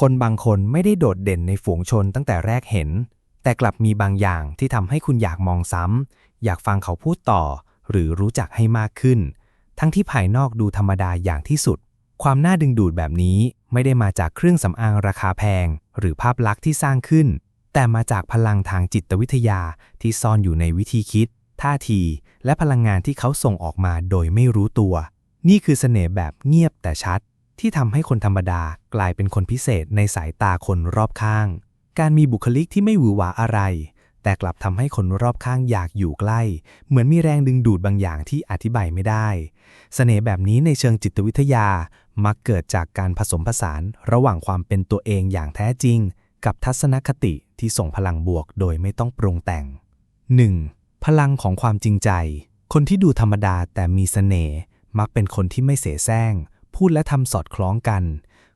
คนบางคนไม่ได้โดดเด่นในฝูงชนตั้งแต่แรกเห็น แต่กลับมีบางอย่างที่ทำให้คุณอยากมองซ้ำ อยากฟังเขาพูดต่อ หรือรู้จักให้มากขึ้น ทั้งที่ภายนอกดูธรรมดาอย่างที่สุด ความน่าดึงดูดแบบนี้ไม่ได้มาจากเครื่องสำอางราคาแพง หรือภาพลักษณ์ที่สร้างขึ้น แต่มาจากพลังทางจิตวิทยาที่ซ่อนอยู่ในวิธีคิด ท่าที และพลังงานที่เขาส่งออกมาโดยไม่รู้ตัว นี่คือเสน่ห์แบบเงียบแต่ชัด ที่ทำให้คนธรรมดากลายเป็นคนพิเศษในสายตาคนรอบข้าง การมีบุคลิกที่ไม่หวือหวาอะไร แต่กลับทำให้คนรอบข้างอยากอยู่ใกล้ เหมือนมีแรงดึงดูดบางอย่างที่อธิบายไม่ได้เสน่ห์แบบนี้ในเชิงจิตวิทยามักเกิดจากการผสมผสานระหว่างความเป็นตัวเองอย่างแท้จริง กับทัศนคติที่ส่งพลังบวกโดยไม่ต้องปรุงแต่ง 1. พลังของความจริงใจ คนที่ดูธรรมดาแต่มีเสน่ห์มักเป็นคนที่ไม่เสแสร้ง พูดและทำสอดคล้องกัน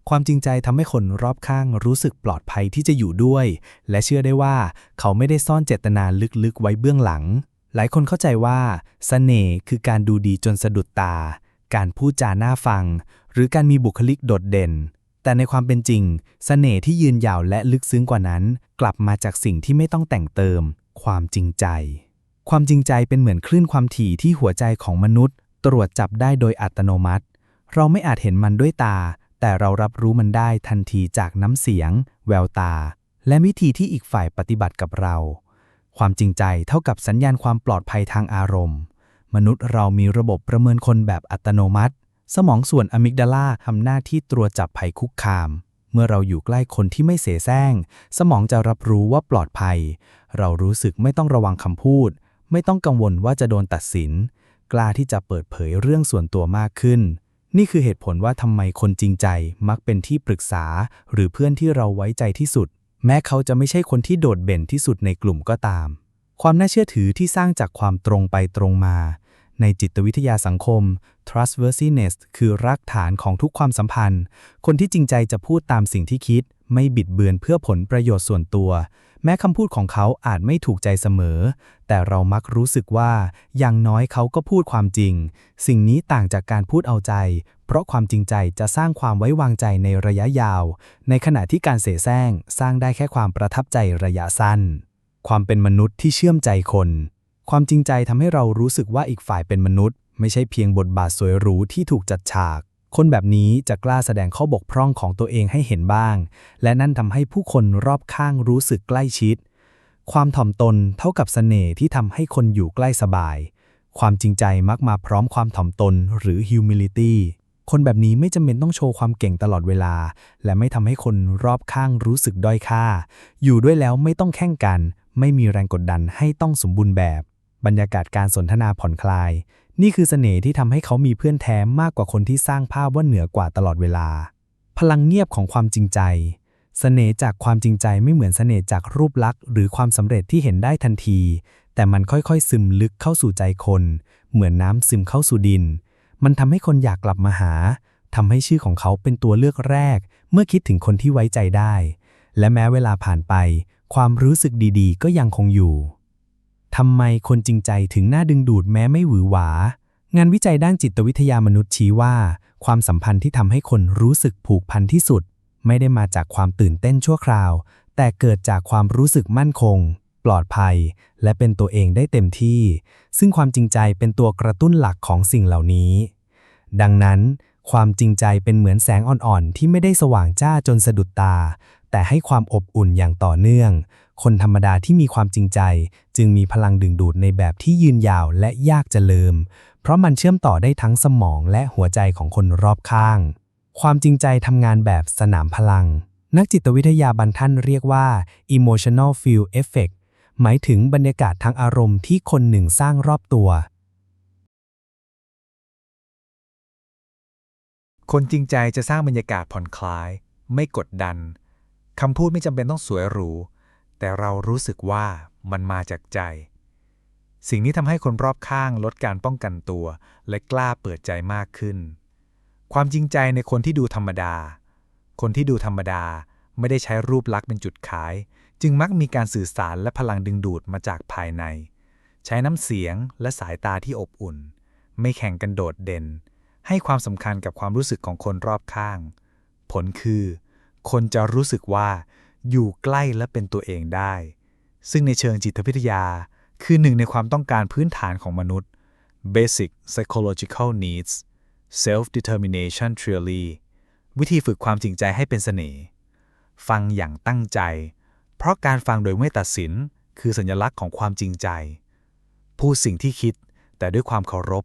ความจริงใจทำให้คนรอบข้างรู้สึกปลอดภัยที่จะอยู่ด้วย และเชื่อได้ว่าเขาไม่ได้ซ่อนเจตนาลึกๆ ไว้เบื้องหลัง หลายคนเข้าใจว่าเสน่ห์คือการดูดีจนสะดุดตา การพูดจาหน่าฟัง หรือการมีบุคลิกโดดเด่น แต่ในความเป็นจริงเสน่ห์ที่ยืนยาวและลึกซึ้งกว่านั้น กลับมาจากสิ่งที่ไม่ต้องแต่งเติม ความจริงใจ ความจริงใจเป็นเหมือนคลื่นความถี่ที่หัวใจของมนุษย์ ตรวจจับได้โดยอัตโนมัติ เราไม่อาจเห็นมันด้วยตา แต่เรารับรู้มันได้ทันทีจากน้ำเสียง แววตา และวิธีที่อีกฝ่ายปฏิบัติกับเรา ความจริงใจเท่ากับสัญญาณความปลอดภัยทางอารมณ์ มนุษย์เรามีระบบประเมินคนแบบอัตโนมัติ สมองส่วนอะมิกดาลาทำหน้าที่ตรวจจับภัยคุกคาม เมื่อเราอยู่ใกล้คนที่ไม่เสแสร้ง สมองจะรับรู้ว่าปลอดภัย เรารู้สึกไม่ต้องระวังคำพูด ไม่ต้องกังวลว่าจะโดนตัดสิน กล้าที่จะเปิดเผยเรื่องส่วนตัวมากขึ้น นี่คือเหตุผลว่าทำไมคนจริงใจมักเป็นที่ปรึกษา หรือเพื่อนที่เราไว้ใจที่สุด แม้เขาจะไม่ใช่คนที่โดดเด่นที่สุดในกลุ่มก็ตาม ความน่าเชื่อถือที่สร้างจากความตรงไปตรงมา ในจิตวิทยาสังคม trustworthiness คือรากฐานของทุกความสัมพันธ์ คนที่จริงใจจะพูดตามสิ่งที่คิด ไม่บิดเบือนเพื่อผลประโยชน์ส่วนตัว แม้คำพูดของเขาอาจไม่ถูกใจเสมอ แต่เรามักรู้สึกว่า อย่างน้อยเขาก็พูดความจริง สิ่งนี้ต่างจากการพูดเอาใจ เพราะความจริงใจจะสร้างความไว้วางใจในระยะยาว ในขณะที่การเสแสร้งสร้างได้แค่ความประทับใจระยะสั้น ความเป็นมนุษย์ที่เชื่อมใจคน ความจริงใจทำให้เรารู้สึกว่าอีกฝ่ายเป็นมนุษย์ ไม่ใช่เพียงบทบาทสวยหรูที่ถูกจัดฉาก คนแบบนี้จะกล้าแสดงข้อบกพร่องของตัวเองให้เห็นบ้าง และนั่นทำให้ผู้คนรอบข้างรู้สึกใกล้ชิด ความถ่อมตนเท่ากับเสน่ห์ที่ทำให้คนอยู่ใกล้สบาย ความจริงใจมักมาพร้อมความถ่อมตนหรือ humility คนแบบนี้ไม่จำเป็นต้องโชว์ความเก่งตลอดเวลา และไม่ทำให้คนรอบข้างรู้สึกด้อยค่า อยู่ด้วยแล้วไม่ต้องแข่งกัน ไม่มีแรงกดดันให้ต้องสมบูรณ์แบบ บรรยากาศการสนทนาผ่อนคลาย นี่คือเสน่ห์ที่ทำให้เขามีเพื่อนแท้มากกว่าคนที่สร้างภาพว่าเหนือกว่าตลอดเวลา พลังเงียบของความจริงใจ เสน่ห์จากความจริงใจไม่เหมือนเสน่ห์จากรูปลักษณ์ หรือความสำเร็จที่เห็นได้ทันที แต่มันค่อยๆ ซึมลึกเข้าสู่ใจคน เหมือนน้ำซึมเข้าสู่ดิน มันทำให้คนอยากกลับมาหาทำให้ชื่อของเขาเป็นตัวเลือกแรก เมื่อคิดถึงคนที่ไว้ใจได้ และแม้เวลาผ่านไป ความรู้สึกดีๆ ก็ยังคงอยู่ ทำไมคนจริงใจถึงน่าดึงดูดแม้ไม่หวือหวา งานวิจัยด้านจิตวิทยามนุษย์ชี้ว่า ความสัมพันธ์ที่ทำให้คนรู้สึกผูกพันที่สุด ไม่ได้มาจากความตื่นเต้นชั่วคราว แต่เกิดจากความรู้สึกมั่นคง ปลอดภัย และเป็นตัวเองได้เต็มที่ ซึ่งความจริงใจเป็นตัวกระตุ้นหลักของสิ่งเหล่านี้ ดังนั้น ความจริงใจเป็นเหมือนแสงอ่อนๆที่ไม่ได้สว่างจ้าจนสะดุดตา แต่ให้ความอบอุ่นอย่างต่อเนื่อง คนธรรมดาที่มีความจริงใจ จึงมีพลังดึงดูดในแบบที่ยืนยาวและยากจะลืม เพราะมันเชื่อมต่อได้ทั้งสมองและหัวใจของคนรอบข้าง ความจริงใจทำงานแบบสนามพลัง นักจิตวิทยาบรรทันเรียกว่า emotional field effect หมายถึงบรรยากาศทางอารมณ์ที่คนหนึ่งสร้างรอบตัว คนจริงใจจะสร้างบรรยากาศผ่อนคลาย ไม่กดดันคำพูดไม่จำเป็นต้องสวยหรู แต่เรารู้สึกว่ามันมาจากใจ สิ่งนี้ทำให้คนรอบข้างลดการป้องกันตัว และกล้าเปิดใจมากขึ้น ความจริงใจในคนที่ดูธรรมดา คนที่ดูธรรมดาไม่ได้ใช้รูปลักษณ์เป็นจุดขาย จึงมักมีการสื่อสารและพลังดึงดูดมาจากภายใน ใช้น้ำเสียงและสายตาที่อบอุ่น ไม่แข่งกันโดดเด่น ให้ความสำคัญกับความรู้สึกของคนรอบข้าง ผลคือ คนจะรู้สึกว่า อยู่ใกล้และเป็นตัวเองได้ ซึ่งในเชิงจิตวิทยา คือหนึ่งในความต้องการพื้นฐานของมนุษย์ basic psychological needs self determination theory วิธีฝึกความจริงใจให้เป็นเสน่ห์ฟังอย่างตั้งใจ เพราะการฟังโดยไม่ตัดสิน คือสัญลักษณ์ของความจริงใจ พูดสิ่งที่คิดแต่ด้วยความเคารพ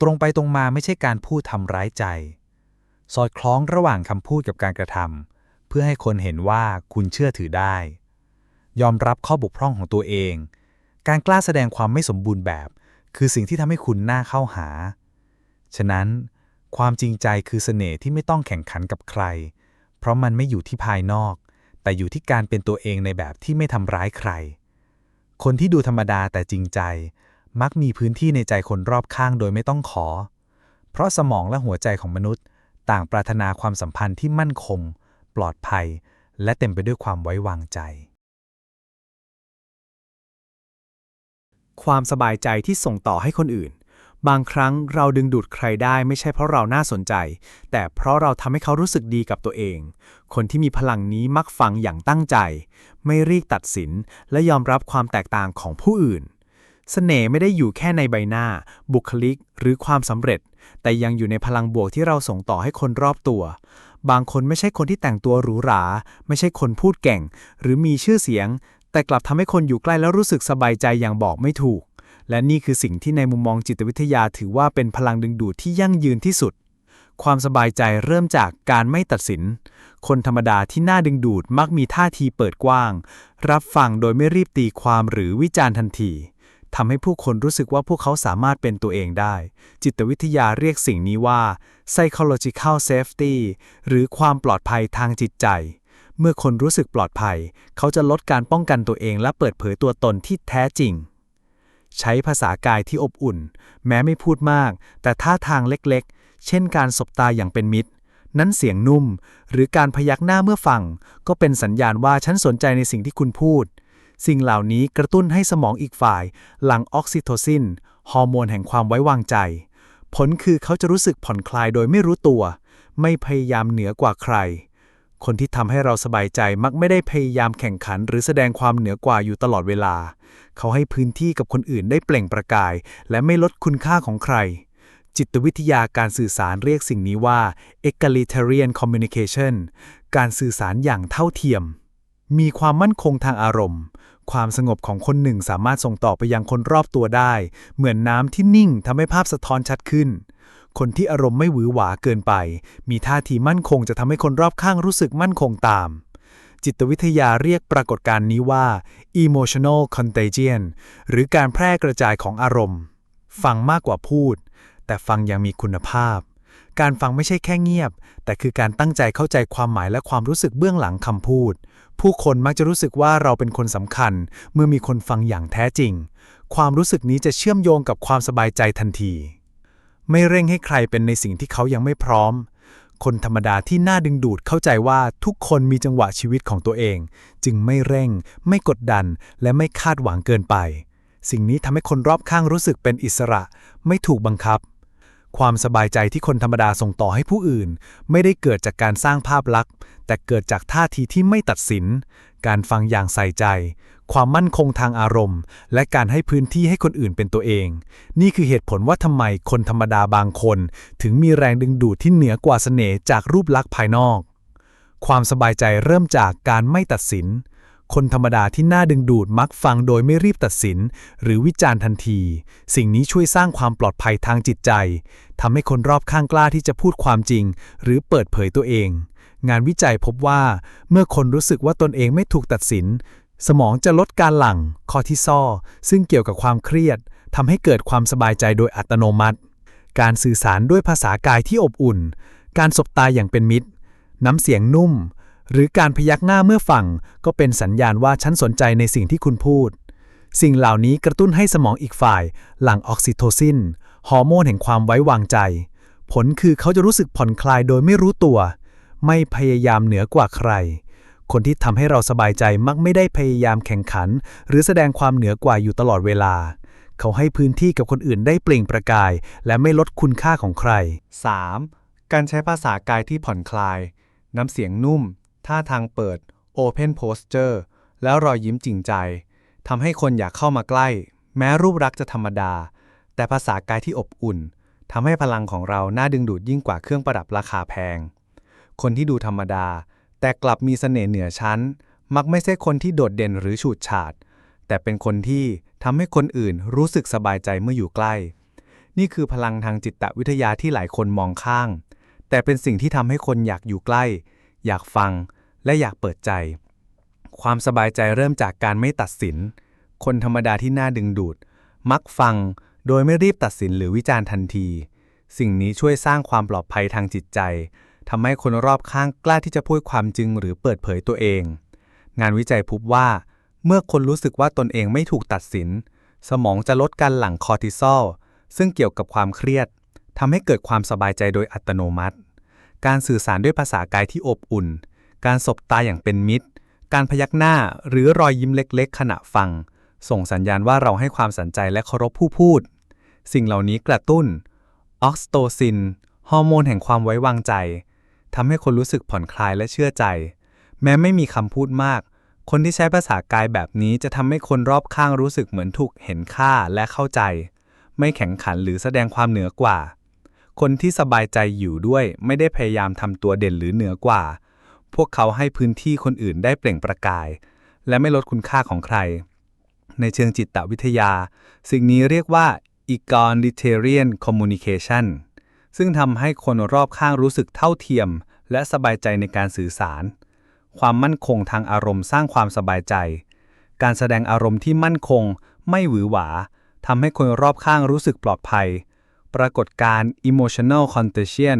ตรงไปตรงมาไม่ใช่การพูดทำร้ายใจ สอดคล้องระหว่างคำพูดกับการกระทำ เพื่อให้คนเห็นว่าคุณเชื่อถือได้ ยอมรับข้อบกพร่องของตัวเอง การกล้าแสดงความไม่สมบูรณ์แบบ คือสิ่งที่ทำให้คุณน่าเข้าหา ฉะนั้น ความจริงใจคือเสน่ห์ที่ไม่ต้องแข่งขันกับใคร เพราะมันไม่อยู่ที่ภายนอก แต่อยู่ที่การเป็นตัวเองในแบบที่ไม่ทำร้ายใคร คนที่ดูธรรมดาแต่จริงใจ มักมีพื้นที่ในใจคนรอบข้างโดยไม่ต้องขอ เพราะสมองและหัวใจของมนุษย์ ต่างปรารถนาความสัมพันธ์ที่มั่นคง ปลอดภัย และเต็มไปด้วยความไว้วางใจ ความสบายใจที่ส่งต่อให้คนอื่น บางครั้งเราดึงดูดใครได้ไม่ใช่เพราะเราน่าสนใจ แต่เพราะเราทำให้เขารู้สึกดีกับตัวเอง คนที่มีพลังนี้มักฟังอย่างตั้งใจ ไม่รีบตัดสินและยอมรับความแตกต่างของผู้อื่น เสน่ห์ไม่ได้อยู่แค่ในใบหน้า บุคลิก หรือความสำเร็จ แต่ยังอยู่ในพลังบวกที่เราส่งต่อให้คนรอบตัว บางคนไม่ใช่คนที่แต่งตัวหรูหรา ไม่ใช่คนพูดเก่ง หรือมีชื่อเสียง แต่กลับทำให้คนอยู่ใกล้แล้วรู้สึกสบายใจอย่างบอกไม่ถูก และนี่คือสิ่งที่ในมุมมองจิตวิทยาถือว่าเป็นพลังดึงดูดที่ยั่งยืนที่สุด ความสบายใจเริ่มจากการไม่ตัดสิน คนธรรมดาที่น่าดึงดูดมักมีท่าทีเปิดกว้าง รับฟังโดยไม่รีบตีความหรือวิจารณ์ทันที ทำให้ผู้คนรู้สึกว่าพวกเขาสามารถเป็นตัวเองได้ จิตวิทยาเรียกสิ่งนี้ว่า psychological safety หรือความปลอดภัยทางจิตใจ เมื่อคนรู้สึกปลอดภัย เขาจะลดการป้องกันตัวเองและเปิดเผยตัวตนที่แท้จริง ใช้ภาษากายที่อบอุ่น แม้ไม่พูดมาก แต่ท่าทางเล็กๆ เช่นการสบตาอย่างเป็นมิตร นั้นเสียงนุ่ม หรือการพยักหน้าเมื่อฟัง ก็เป็นสัญญาณว่าฉันสนใจในสิ่งที่คุณพูด สิ่งเหล่านี้กระตุ้นให้สมองอีกฝ่าย หลั่งออกซิโทซิน ฮอร์โมนแห่งความไว้วางใจ ผลคือเขาจะรู้สึกผ่อนคลายโดยไม่รู้ตัว ไม่พยายามเหนือกว่าใคร คนที่ทำให้เราสบายใจมักไม่ได้พยายามแข่งขัน หรือแสดงความเหนือกว่าอยู่ตลอดเวลา เขาให้พื้นที่กับคนอื่นได้เปล่งประกาย และไม่ลดคุณค่าของใคร จิตวิทยาการสื่อสารเรียกสิ่งนี้ว่า egalitarian communication การสื่อสารอย่างเท่าเทียมมีความมั่นคงทางอารมณ์ ความสงบของคนหนึ่งสามารถส่งต่อไปยังคนรอบตัวได้ เหมือนน้ำที่นิ่งทำให้ภาพสะท้อนชัดขึ้น คนที่อารมณ์ไม่หวือหวาเกินไป มีท่าทีมั่นคงจะทำให้คนรอบข้างรู้สึกมั่นคงตาม จิตวิทยาเรียกปรากฏการณ์นี้ว่า emotional contagion หรือการแพร่กระจายของอารมณ์ ฟังมากกว่าพูด แต่ฟังยังมีคุณภาพ การฟังไม่ใช่แค่เงียบ แต่คือการตั้งใจเข้าใจความหมายและความรู้สึกเบื้องหลังคำพูด ผู้คนมักจะรู้สึกว่าเราเป็นคนสำคัญ เมื่อมีคนฟังอย่างแท้จริง ความรู้สึกนี้จะเชื่อมโยงกับความสบายใจทันที ไม่เร่งให้ใครเป็นในสิ่งที่เขายังไม่พร้อม คนธรรมดาที่น่าดึงดูดเข้าใจว่าทุกคนมีจังหวะชีวิตของตัวเอง จึงไม่เร่ง ไม่กดดัน และไม่คาดหวังเกินไป สิ่งนี้ทำให้คนรอบข้างรู้สึกเป็นอิสระ ไม่ถูกบังคับความสบายใจที่คนธรรมดาส่งต่อให้ผู้อื่น ไม่ได้เกิดจากการสร้างภาพลักษณ์ แต่เกิดจากท่าทีที่ไม่ตัดสิน การฟังอย่างใส่ใจ ความมั่นคงทางอารมณ์ และการให้พื้นที่ให้คนอื่นเป็นตัวเอง นี่คือเหตุผลว่าทำไมคนธรรมดาบางคน ถึงมีแรงดึงดูดที่เหนือกว่าเสน่ห์จากรูปลักษณ์ภายนอก ความสบายใจเริ่มจากการไม่ตัดสิน คนธรรมดาที่น่าดึงดูดมักฟังโดยไม่รีบตัดสิน หรือวิจารณ์ทันที สิ่งนี้ช่วยสร้างความปลอดภัยทางจิตใจทำให้คนรอบข้างกล้าที่จะพูดความจริง หรือเปิดเผยตัวเอง งานวิจัยพบว่าเมื่อคนรู้สึกว่าตนเองไม่ถูกตัดสิน สมองจะลดการหลั่งคอร์ทิซอลซึ่งเกี่ยวกับความเครียดทำให้เกิดความสบายใจโดยอัตโนมัติ การสื่อสารด้วยภาษากายที่อบอุ่น การสบตาอย่างเป็นมิตร น้ำเสียงนุ่ม หรือการพยักหน้าเมื่อฟัง ก็เป็นสัญญาณว่าฉันสนใจในสิ่งที่คุณพูด สิ่งเหล่านี้กระตุ้นให้สมองอีกฝ่าย หลั่งออกซิโทซิน ฮอร์โมนแห่งความไว้วางใจ ผลคือเขาจะรู้สึกผ่อนคลายโดยไม่รู้ตัว ไม่พยายามเหนือกว่าใคร คนที่ทำให้เราสบายใจมักไม่ได้พยายามแข่งขัน หรือแสดงความเหนือกว่าอยู่ตลอดเวลา เขาให้พื้นที่กับคนอื่นได้เปล่งประกาย และไม่ลดคุณค่าของใคร 3. การใช้ภาษากายที่ผ่อนคลาย น้ำเสียงนุ่ม ท่าทางเปิด Open Posture แล้วรอยยิ้มจริงใจทำให้คนอยากเข้ามาใกล้ แม้รูปลักษณ์จะธรรมดา แต่ภาษากายที่อบอุ่นทำให้พลังของเราน่าดึงดูดยิ่งกว่าเครื่องประดับราคาแพง คนที่ดูธรรมดา แต่กลับมีเสน่ห์เหนือชั้น มักไม่ใช่คนที่โดดเด่นหรือฉูดฉาด แต่เป็นคนที่ทำให้คนอื่นรู้สึกสบายใจเมื่ออยู่ใกล้ นี่คือพลังทางจิตวิทยาที่หลายคนมองข้าง แต่เป็นสิ่งที่ทำให้คนอยากอยู่ใกล้ อยากฟัง และอยากเปิดใจ ความสบายใจเริ่มจากการไม่ตัดสิน คนธรรมดาที่น่าดึงดูด มักฟังโดยไม่รีบตัดสินหรือวิจารณ์ทันที สิ่งนี้ช่วยสร้างความปลอดภัยทางจิตใจทำให้คนรอบข้างกล้าที่จะพูดความจริงหรือเปิดเผยตัวเอง งานวิจัยพบว่า เมื่อคนรู้สึกว่าตนเองไม่ถูกตัดสิน สมองจะลดการหลั่งคอร์ติซอลซึ่งเกี่ยวกับความเครียดทำให้เกิดความสบายใจโดยอัตโนมัติ การสื่อสารด้วยภาษากายที่อบอุ่น การสบตาอย่างเป็นมิตร การพยักหน้าหรือรอยยิ้มเล็ก ๆ ขณะฟัง ส่งสัญญาณว่าเราให้ความสนใจและเคารพผู้พูด สิ่งเหล่านี้กระตุ้นออกซิโตซิน ฮอร์โมนแห่งความไว้วางใจทำให้คนรู้สึกผ่อนคลายและเชื่อใจ แม้ไม่มีคำพูดมาก คนที่ใช้ภาษากายแบบนี้จะทำให้คนรอบข้างรู้สึกเหมือนถูกเห็นค่าและเข้าใจ ไม่แข็งขันหรือแสดงความเหนือกว่า คนที่สบายใจอยู่ด้วยไม่ได้พยายามทำตัวเด่นหรือเหนือกว่า วกเขาให้พื้นที่คนอื่นได้เปล่งประกาย และไม่ลดคุณค่าของใคร ในเชิงจิตวิทยา สิ่งนี้เรียกว่า egalitarian communication ซึ่งทำให้คนรอบข้างรู้สึกเท่าเทียม และสบายใจในการสื่อสาร ความมั่นคงทางอารมณ์สร้างความสบายใจ การแสดงอารมณ์ที่มั่นคง ไม่หวือหวาทำให้คนรอบข้างรู้สึกปลอดภัย ปรากฏการณ์ emotional contagion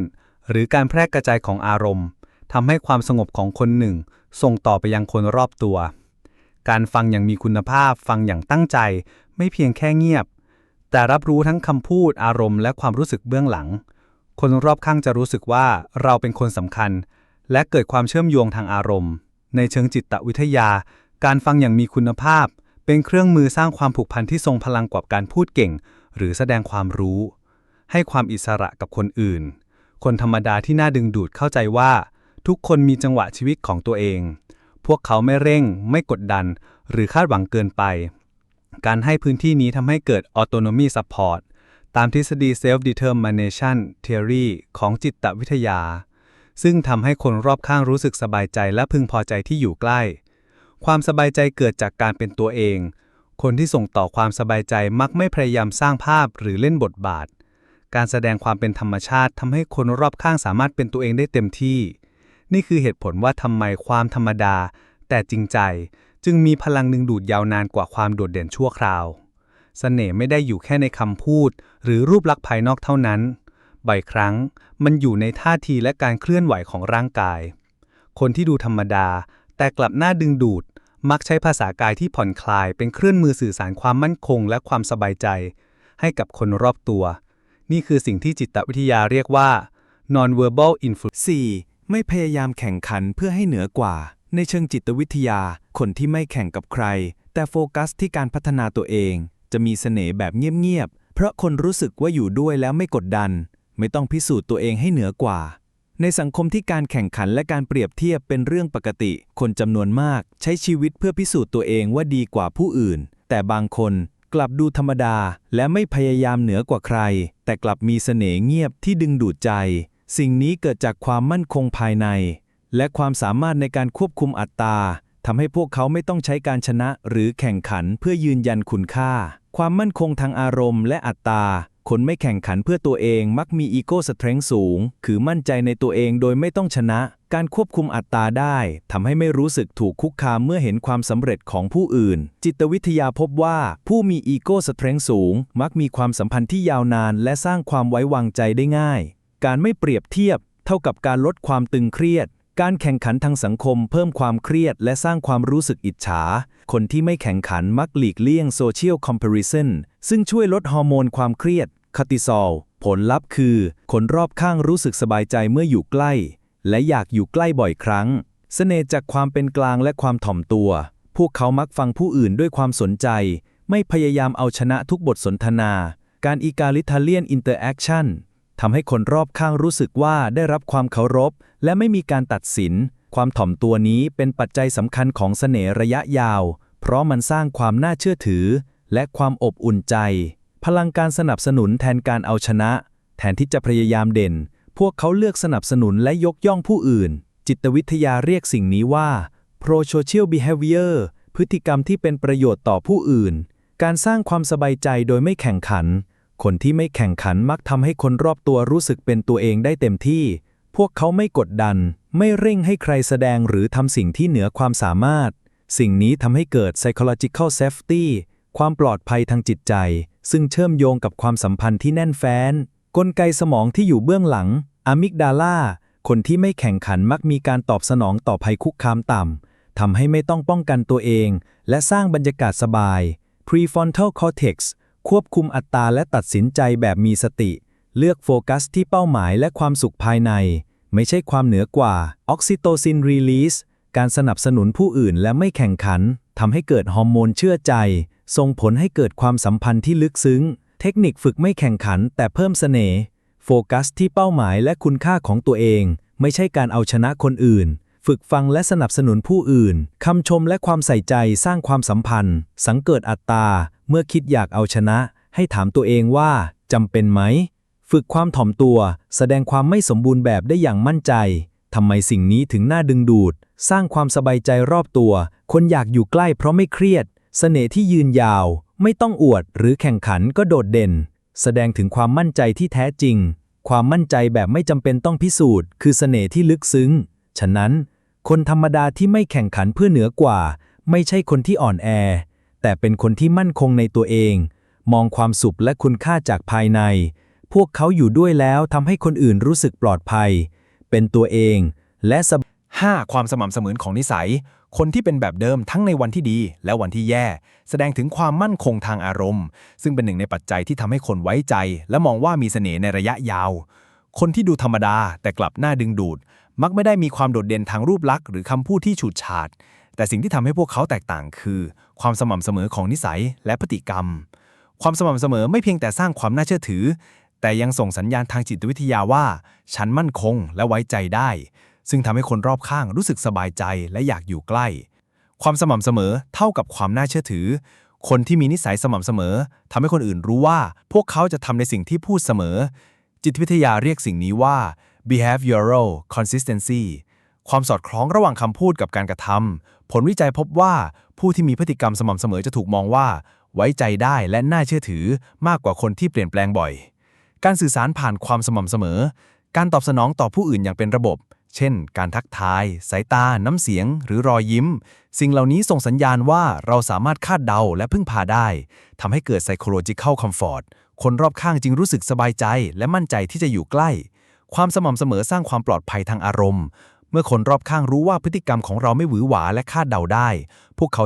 หรือการแพร่กระจายของอารมณ์ ทำให้ความสงบของคนหนึ่ง ส่งต่อไปยังคนรอบตัว การฟังอย่างมีคุณภาพฟังอย่างตั้งใจ ไม่เพียงแค่เงียบ แต่รับรู้ทั้งคำพูดอารมณ์และความรู้สึกเบื้องหลัง คนรอบข้างจะรู้สึกว่าเราเป็นคนสำคัญ และเกิดความเชื่อมโยงทางอารมณ์ ในเชิงจิตวิทยา การฟังอย่างมีคุณภาพ เป็นเครื่องมือสร้างความผูกพันที่ทรงพลังกว่าการพูดเก่ง หรือแสดงความรู้ ให้ความอิสระกับคนอื่น คนธรรมดาที่น่าดึงดูดเข้าใจว่า ทุกคนมีจังหวะชีวิตของตัวเอง พวกเขาไม่เร่ง ไม่กดดัน หรือคาดหวังเกินไป การให้พื้นที่นี้ทำให้เกิด autonomy support ตามทฤษฎี self-determination theory ของจิตวิทยา ซึ่งทำให้คนรอบข้างรู้สึกสบายใจและพึงพอใจที่อยู่ใกล้ ความสบายใจเกิดจากการเป็นตัวเอง คนที่ส่งต่อความสบายใจมักไม่พยายามสร้างภาพหรือเล่นบทบาท การแสดงความเป็นธรรมชาติทำให้คนรอบข้างสามารถเป็นตัวเองได้เต็มที่ นี่คือเหตุผลว่าทำไมความธรรมดา แต่จริงใจ จึงมีพลังดึงดูดยาวนานกว่าความโดดเด่นชั่วคราวเสน่ห์ไม่ได้อยู่แค่ในคำพูด หรือรูปลักษณ์ภายนอกเท่านั้นบ่อยครั้งมันอยู่ในท่าทีและการเคลื่อนไหวของร่างกาย คนที่ดูธรรมดา แต่กลับน่าดึงดูด มักใช้ภาษากายที่ผ่อนคลาย เป็นเครื่องมือสื่อสารความมั่นคงและความสบายใจ ให้กับคนรอบตัว นี่คือสิ่งที่จิตวิทยาเรียกว่า non-verbal influence 4. ไม่พยายามแข่งขันเพื่อให้เหนือกว่า ในเชิงจิตวิทยา คนที่ไม่แข่งกับใคร แต่โฟกัสที่การพัฒนาตัวเอง จะมีเสน่ห์แบบเงียบๆ เพราะคนรู้สึกว่าอยู่ด้วยแล้วไม่กดดัน ไม่ต้องพิสูจน์ตัวเองให้เหนือกว่า ในสังคมที่การแข่งขันและการเปรียบเทียบเป็นเรื่องปกติ คนจำนวนมากใช้ชีวิตเพื่อพิสูจน์ตัวเองว่าดีกว่าผู้อื่น แต่บางคนกลับดูธรรมดา และไม่พยายามเหนือกว่าใคร แต่กลับมีเสน่ห์เงียบที่ดึงดูดใจ สิ่งนี้เกิดจากความมั่นคงภายใน และความสามารถในการควบคุมอัตตราทำให้พวกเขาไม่ต้องใช้การชนะหรือแข่งขันเพื่อยืนยันคุณค่า ความมั่นคงทางอารมณ์และอัตตราคนไม่แข่งขันเพื่อตัวเองมักมีอีโก้สเตรนสูง คือมั่นใจในตัวเองโดยไม่ต้องชนะ การควบคุมอัตตราได้ทำให้ไม่รู้สึกถูกคุกคามเมื่อเห็นความสำเร็จของผู้อื่น จิตวิทยาพบว่า ผู้มีอีโก้สเตรนสูง มักมีความสัมพันธ์ที่ยาวนาน และสร้างความไว้วางใจได้ง่าย การไม่เปรียบเทียบ เท่ากับการลดความตึงเครียด การแข่งขันทางสังคมเพิ่มความเครียด และสร้างความรู้สึกอิจฉา คนที่ไม่แข่งขันมักหลีกเลี่ยงโซเชียลคอมเพ r i s o n ซึ่งช่วยลดฮอร์โมนความเครียดคอติซอล ผลลัพธ์คือ คนรอบข้างรู้สึกสบายใจเมื่ออยู่ใกล้ และอยากอยู่ใกล้บ่อยครั้งเสน่ห์จากความเป็นกลางและความถ่อมตัว พวกเขามักฟังผู้อื่นด้วยความสนใจ ไม่พยายามเอาชนะทุกบทสนทนา การอีกาลิทาเลียนอินเตอร์แอคชั่น ทำให้คนรอบข้างรู้สึกว่าได้รับความเคารพ และไม่มีการตัดสิน ความถ่อมตัวนี้เป็นปัจจัยสำคัญของเสน่ห์ระยะยาว เพราะมันสร้างความน่าเชื่อถือ และความอบอุ่นใจ พลังการสนับสนุนแทนการเอาชนะ แทนที่จะพยายามเด่น พวกเขาเลือกสนับสนุนและยกย่องผู้อื่น จิตวิทยาเรียกสิ่งนี้ว่า pro-social behavior พฤติกรรมที่เป็นประโยชน์ต่อผู้อื่น การสร้างความสบายใจโดยไม่แข่งขัน คนที่ไม่แข่งขันมักทำให้คนรอบตัวรู้สึกเป็นตัวเองได้เต็มที่ พวกเขาไม่กดดัน ไม่เร่งให้ใครแสดงหรือทำสิ่งที่เหนือความสามารถ สิ่งนี้ทำให้เกิด psychological safety ความปลอดภัยทางจิตใจ ซึ่งเชื่อมโยงกับความสัมพันธ์ที่แน่นแฟ้น กลไกสมองที่อยู่เบื้องหลังอะมิกดาลาคนที่ไม่แข่งขันมักมีการตอบสนองต่อภัยคุกคามต่ำทำให้ไม่ต้องป้องกันตัวเอง และสร้างบรรยากาศสบาย prefrontal cortex ควบคุมอัตราและตัดสินใจแบบมีสติ เลือกโฟกัสที่เป้าหมายและความสุขภายใน ไม่ใช่ความเหนือกว่า oxytocin release การสนับสนุนผู้อื่นและไม่แข่งขัน ทำให้เกิดฮอร์โมนเชื่อใจ ส่งผลให้เกิดความสัมพันธ์ที่ลึกซึ้ง เทคนิคฝึกไม่แข่งขันแต่เพิ่มเสน่ห์ โฟกัสที่เป้าหมายและคุณค่าของตัวเอง ไม่ใช่การเอาชนะคนอื่น ฝึกฟังและสนับสนุนผู้อื่น คำชมและความใส่ใจสร้างความสัมพันธ์ สังเกิดอัตตา เมื่อคิดอยากเอาชนะ ให้ถามตัวเองว่าจำเป็นไหม ฝึกความถ่อมตัว แสดงความไม่สมบูรณ์แบบได้อย่างมั่นใจทำไมสิ่งนี้ถึงน่าดึงดูด สร้างความสบายใจรอบตัว คนอยากอยู่ใกล้เพราะไม่เครียดเสน่ห์ที่ยืนยาว ไม่ต้องอวดหรือแข่งขันก็โดดเด่น แสดงถึงความมั่นใจที่แท้จริง ความมั่นใจแบบไม่จำเป็นต้องพิสูจน์ คือเสน่ห์ที่ลึกซึ้ง ฉะนั้น คนธรรมดาที่ไม่แข่งขันเพื่อเหนือกว่า ไม่ใช่คนที่อ่อนแอ แต่เป็นคนที่มั่นคงในตัวเอง มองความสุขและคุณค่าจากภายใน พวกเขาอยู่ด้วยแล้วทำให้คนอื่นรู้สึกปลอดภัย เป็นตัวเองและสบ 5. ความสม่ำเสมอของนิสัย คนที่เป็นแบบเดิมทั้งในวันที่ดีและวันที่แย่ แสดงถึงความมั่นคงทางอารมณ์ ซึ่งเป็นหนึ่งในปัจจัยที่ทำให้คนไว้ใจ และมองว่ามีเสน่ห์ในระยะยาว คนที่ดูธรรมดาแต่กลับน่าดึงดูด มักไม่ได้มีความโดดเด่นทางรูปลักษณ์หรือคำพูดที่ฉูดฉาด แต่สิ่งที่ทำให้พวกเขาแตกต่างคือ ความสม่ำเสมอของนิสัยและพฤติกรรม ความสม่ำเสมอไม่เพียงแต่สร้างความน่าเชื่อถือ แต่ยังส่งสัญญาณทางจิตวิทยาว่า ฉันมั่นคงและไว้ใจได้ ซึ่งทำให้คนรอบข้างรู้สึกสบายใจและอยากอยู่ใกล้ ความสม่ำเสมอเท่ากับความน่าเชื่อถือ คนที่มีนิสัยสม่ำเสมอทำให้คนอื่นรู้ว่า พวกเขาจะทำในสิ่งที่พูดเสมอ จิตวิทยาเรียกสิ่งนี้ว่า behavioral consistency ความสอดคล้องระหว่างคำพูดกับการกระทำผลวิจัยพบว่าผู้ที่มีพฤติกรรมสม่ำเสมอจะถูกมองว่า ไว้ใจได้และน่าเชื่อถือมากกว่าคนที่เปลี่ยนแปลงบ่อย การสื่อสารผ่านความสม่ำเสมอ การตอบสนองต่อผู้อื่นอย่างเป็นระบบ เช่น การทักทาย สายตา น้ำเสียง หรือรอยยิ้ม สิ่งเหล่านี้ส่งสัญญาณว่าเราสามารถคาดเดาและพึ่งพาได้ทำให้เกิด psychological comfort คนรอบข้างจึงรู้สึกสบายใจ และมั่นใจที่จะอยู่ใกล้ ความสม่ำเสมอสร้างความปลอดภัยทางอารมณ์ เมื่อคนรอบข้างรู้ว่าพฤติกรรมของเราไม่หวือหวาและคาดเดาได้ พวกเขา